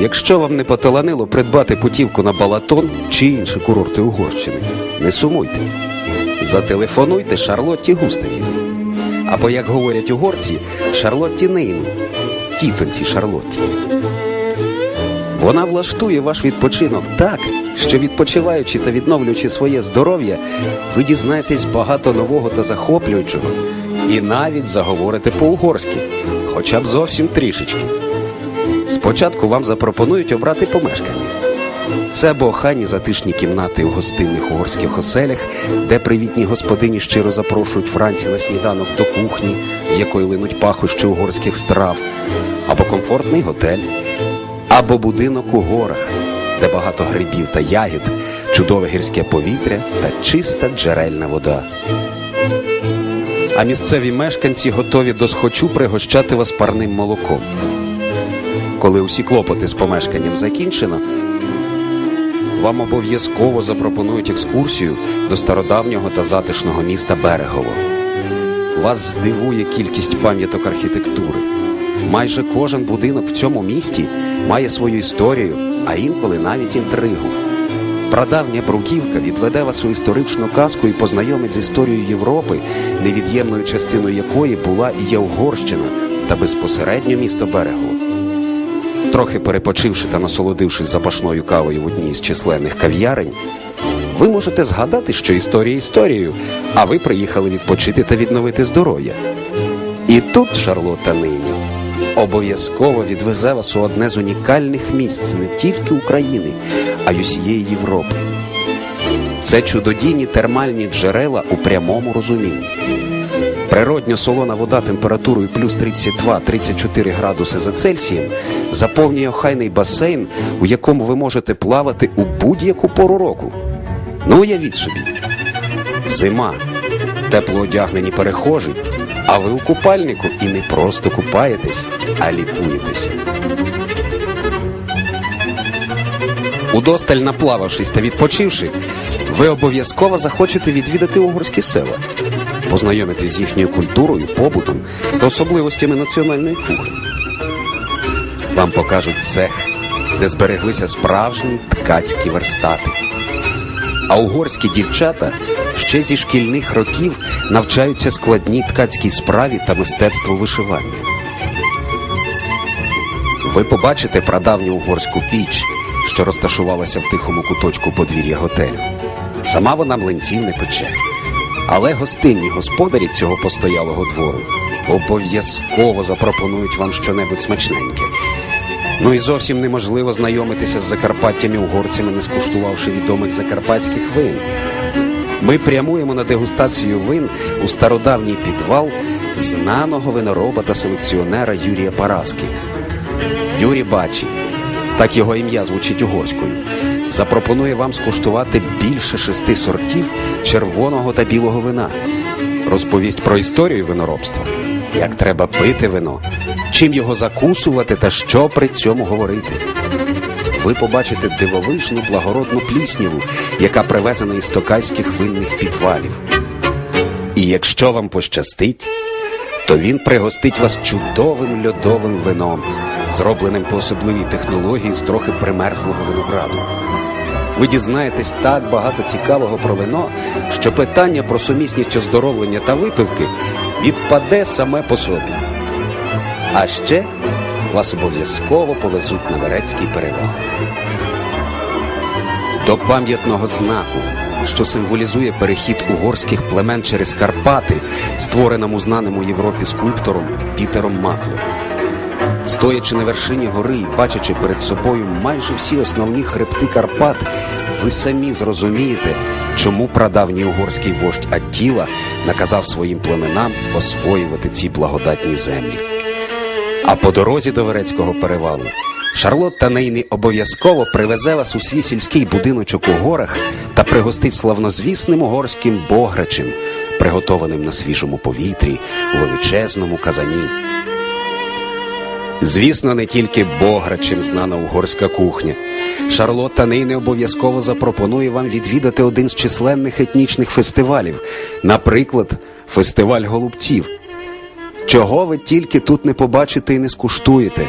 Якщо вам не поталанило придбати путівку на Балатон чи інші курорти Угорщини, не сумуйте. Зателефонуйте Шарлотті Густаві. Або, як говорять угорці, Шарлотті Нейну, тітонці Шарлотті. Вона влаштує ваш відпочинок так, що відпочиваючи та відновлюючи своє здоров'я, ви дізнаєтесь багато нового та захоплюючого, і навіть заговорите по-угорськи, хоча б зовсім трішечки. Спочатку вам запропонують обрати помешкання. Це або охайні затишні кімнати у гостинних угорських оселях, де привітні господині щиро запрошують вранці на сніданок до кухні, з якої линуть пахощі угорських страв, або комфортний готель, або будинок у горах, де багато грибів та ягід, чудове гірське повітря та чиста джерельна вода. А місцеві мешканці готові до схочу пригощати вас парним молоком. Коли усі клопоти з помешканням закінчено, вам обов'язково запропонують екскурсію до стародавнього та затишного міста Берегово. Вас здивує кількість пам'яток архітектури. Майже кожен будинок в цьому місті має свою історію, а інколи навіть інтригу. Прадавня бруківка відведе вас у історичну казку і познайомить з історією Європи, невід'ємною частиною якої була і є Угорщина та безпосередньо місто Берегово. Трохи перепочивши та насолодившись запашною кавою в одній з численних кав'ярень, ви можете згадати, що історія історією, а ви приїхали відпочити та відновити здоров'я. І тут Шарлотта нині обов'язково відвезе вас у одне з унікальних місць не тільки України, а й усієї Європи. Це чудодійні термальні джерела у прямому розумінні. Природньо солона вода температурою плюс 32-34 градуси за Цельсієм заповнює охайний басейн, у якому ви можете плавати у будь-яку пору року. Ну, уявіть собі. Зима, тепло одягнені перехожі, а ви у купальнику і не просто купаєтесь, а лікуєтесь. Удосталь наплававшись та відпочивши, ви обов'язково захочете відвідати угорські села, познайомитись з їхньою культурою, побутом та особливостями національної кухні. Вам покажуть цех, де збереглися справжні ткацькі верстати. А угорські дівчата ще зі шкільних років навчаються складній ткацькій справі та мистецтву вишивання. Ви побачите прадавню угорську піч, що розташувалася в тихому куточку подвір'я готелю. Сама вона млинців не пече. Але гостинні господарі цього постоялого двору обов'язково запропонують вам щонебудь смачненьке. Ну і зовсім неможливо знайомитися з Закарпаттями угорцями, не скуштувавши відомих закарпатських вин. Ми прямуємо на дегустацію вин у стародавній підвал знаного винороба та селекціонера Юрія Параски. Юрій Бачі, так його ім'я звучить угорською, запропонує вам скуштувати більше шести сортів червоного та білого вина. Розповість про історію виноробства, як треба пити вино, чим його закусувати та що при цьому говорити. Ви побачите дивовижну благородну плісняву, яка привезена із токайських винних підвалів. І якщо вам пощастить, то він пригостить вас чудовим льодовим вином, зробленим по особливій технології з трохи примерзлого винограду. Ви дізнаєтесь так багато цікавого про вино, що питання про сумісність оздоровлення та випивки відпаде саме по собі. А ще вас обов'язково повезуть на Верецький перевал. До пам'ятного знаку, що символізує перехід угорських племен через Карпати, створеному знаним у Європі скульптором Пітером Матлом. Стоячи на вершині гори і бачачи перед собою майже всі основні хребти Карпат, ви самі зрозумієте, чому прадавній угорський вождь Аттіла наказав своїм племенам освоювати ці благодатні землі. А по дорозі до Верецького перевалу Шарлотта Нейни обов'язково привезе вас у свій сільський будиночок у горах та пригостить славнозвісним угорським бограчем, приготованим на свіжому повітрі у величезному казані. Звісно, не тільки бограчем знана угорська кухня. Шарлотта Нейни обов'язково запропонує вам відвідати один з численних етнічних фестивалів, наприклад, фестиваль голубців. Чого ви тільки тут не побачите і не скуштуєте.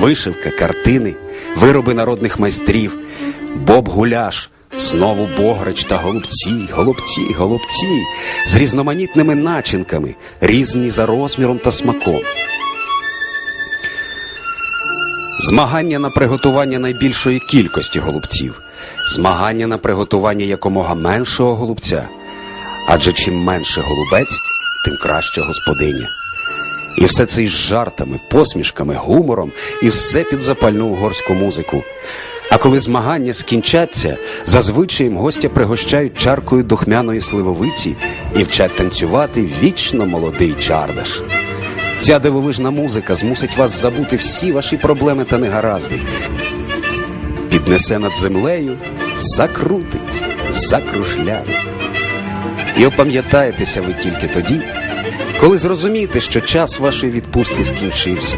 вишивка, картини, вироби народних майстрів, боб-гуляш, знову бограч та голубці, голубці, голубці з різноманітними начинками, різні за розміром та смаком. Змагання на приготування найбільшої кількості голубців, змагання на приготування якомога меншого голубця. Адже чим менше голубець, тим краще господиня. І все це із жартами, посмішками, гумором, і все під запальну угорську музику. А коли змагання скінчаться, зазвичай їм гостя пригощають чаркою духмяної сливовиці і вчать танцювати вічно молодий чардаш. Ця дивовижна музика змусить вас забути всі ваші проблеми та негаразди. Піднесе над землею, закрутить, закружляє. І опам'ятаєтеся ви тільки тоді, коли зрозумієте, що час вашої відпустки скінчився.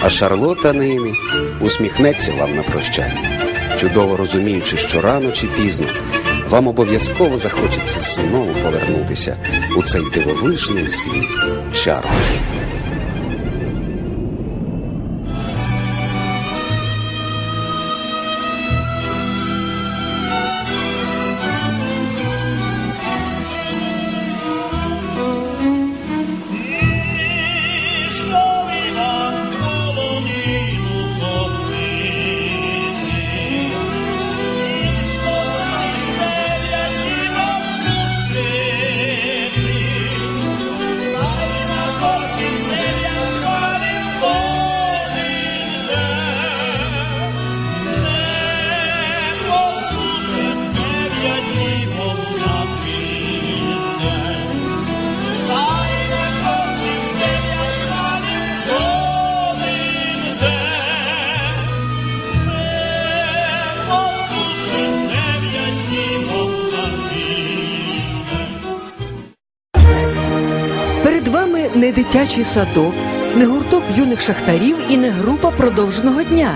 А Шарлота нині усміхнеться вам на прощання, чудово розуміючи, що рано чи пізно вам обов'язково захочеться знову повернутися у цей дивовижний світ чару. Дитячий садок, не гурток юних шахтарів і не група продовженого дня.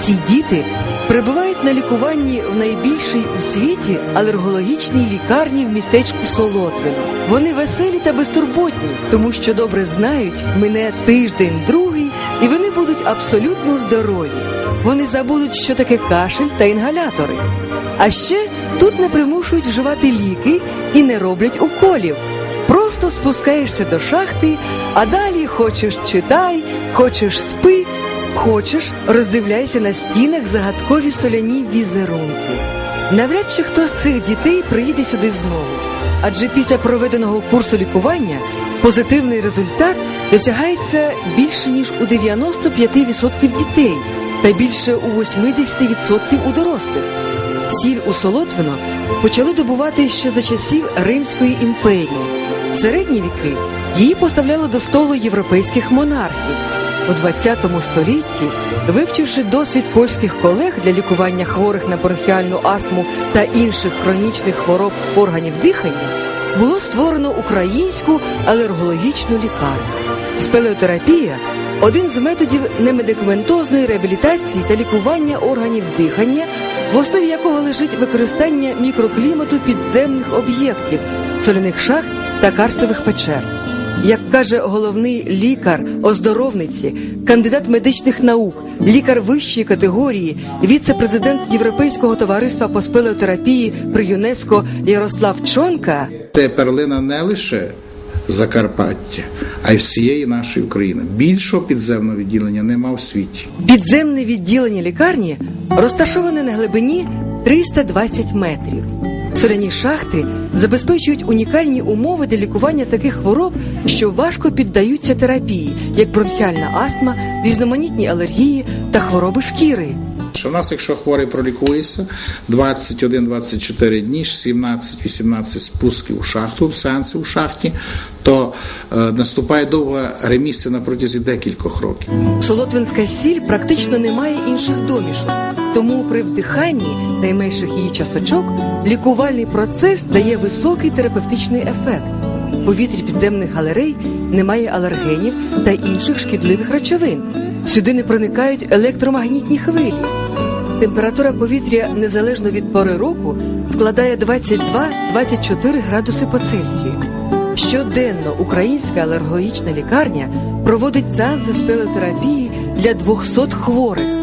Ці діти перебувають на лікуванні в найбільшій у світі алергологічній лікарні в містечку Солотвино. Вони веселі та безтурботні, тому що добре знають, мине тиждень другий, і вони будуть абсолютно здорові. Вони забудуть, що таке кашель та інгалятори. А ще тут не примушують вживати ліки і не роблять уколів. Просто спускаєшся до шахти, а далі хочеш читай, хочеш спи, хочеш роздивляйся на стінах загадкові соляні візерунки. Навряд чи хто з цих дітей приїде сюди знову, адже після проведеного курсу лікування позитивний результат досягається більше ніж у 95% дітей та більше у 80% у дорослих. Сіль у Солотвино почали добувати ще за часів Римської імперії. Середні віки її поставляли до столу європейських монархів. У 20 столітті, вивчивши досвід польських колег для лікування хворих на бронхіальну астму та інших хронічних хвороб органів дихання, було створено українську алергологічну лікарню. Спелеотерапія один з методів немедикаментозної реабілітації та лікування органів дихання, в основі якого лежить використання мікроклімату підземних об'єктів, соляних шахт та карстових печер. Як каже головний лікар оздоровниці, кандидат медичних наук, лікар вищої категорії, віце-президент Європейського товариства по спелеотерапії при ЮНЕСКО Ярослав Чонка. Це перлина не лише Закарпаття, а й всієї нашої України. Більшого підземного відділення нема в світі. Підземне відділення лікарні розташоване на глибині 320 метрів. Соляні шахти забезпечують унікальні умови для лікування таких хвороб, що важко піддаються терапії, як бронхіальна астма, різноманітні алергії та хвороби шкіри. Що в нас, якщо хворий пролікується, 21-24 дні, 17-18 спусків у шахту, сеансів у шахті, то е, наступає довга ремісія на протязі декількох років. Солотвинська сіль практично не має інших домішок, тому при вдиханні найменших її часточок лікувальний процес дає високий терапевтичний ефект. Повітрі підземних галерей немає алергенів та інших шкідливих речовин. Сюди не проникають електромагнітні хвилі. Температура повітря незалежно від пори року складає 22-24 градуси по Цельсію. Щоденно українська алергологічна лікарня проводить сеанси спелеотерапії для 200 хворих.